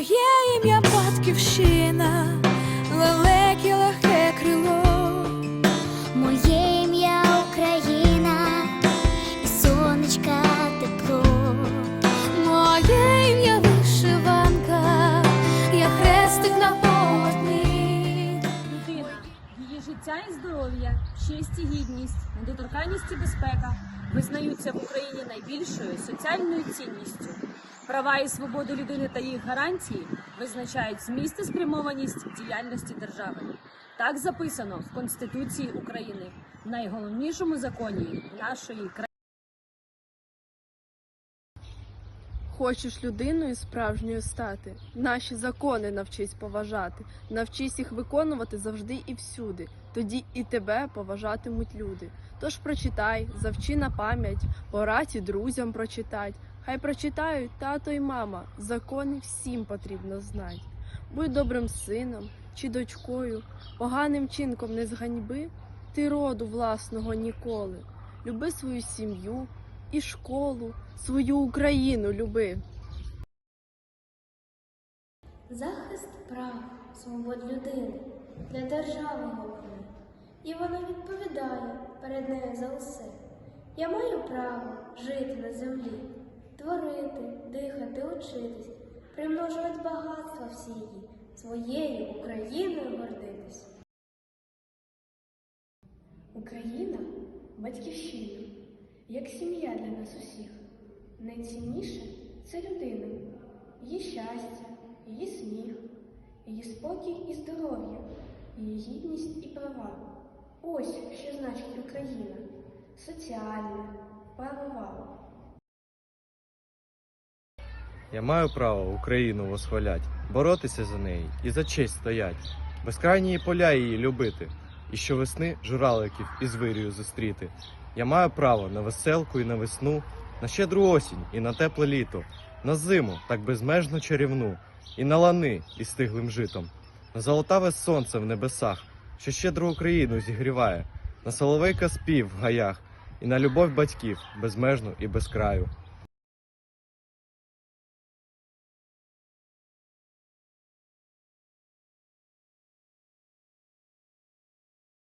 Моє ім'я батьківщина, лелеки легке крило. Моє ім'я Україна, і сонечка тепло. Моє ім'я вишиванка, я хрестик на полотні. людини, її життя і здоров'я, честь і гідність, недоторканність і безпека визнаються в Україні найбільшою соціальною цінністю. Права і свободи людини та їх гарантії визначають зміст і спрямованість діяльності держави. Так записано в Конституції України, найголовнішому законі нашої країни. Хочеш людиною справжньою стати, наші закони навчись поважати, навчись їх виконувати завжди і всюди. Тоді і тебе поважатимуть люди. Тож прочитай, завчи на пам'ять, порадь друзям прочитать. Хай прочитають тато і мама, закони всім потрібно знать. Будь добрим сином чи дочкою, поганим чинком не зганьби, ти роду власного ніколи. Люби свою сім'ю і школу, свою Україну люби. Захист прав, свобод людини для держави головне, і вона відповідає перед нею за усе. Я маю право жити на землі, творити, дихати, учитись, примножувати багатства всії, своєю Україною гордитись. Україна батьківщина, як сім'я для нас усіх. Найцінніше це людина, її щастя, її сміх, її спокій і здоров'я, її гідність і права. Ось що значить Україна соціальна, правова. Я маю право Україну восхвалять, боротися за неї і за честь стоять, безкрайні поля її любити, і щовесни жураликів із вирію зустріти. Я маю право на веселку і на весну, на щедру осінь і на тепле літо, на зиму так безмежно чарівну, і на лани із стиглим житом, на золотаве сонце в небесах, що щедро Україну зігріває, на соловейка спів в гаях, і на любов батьків безмежну і без краю.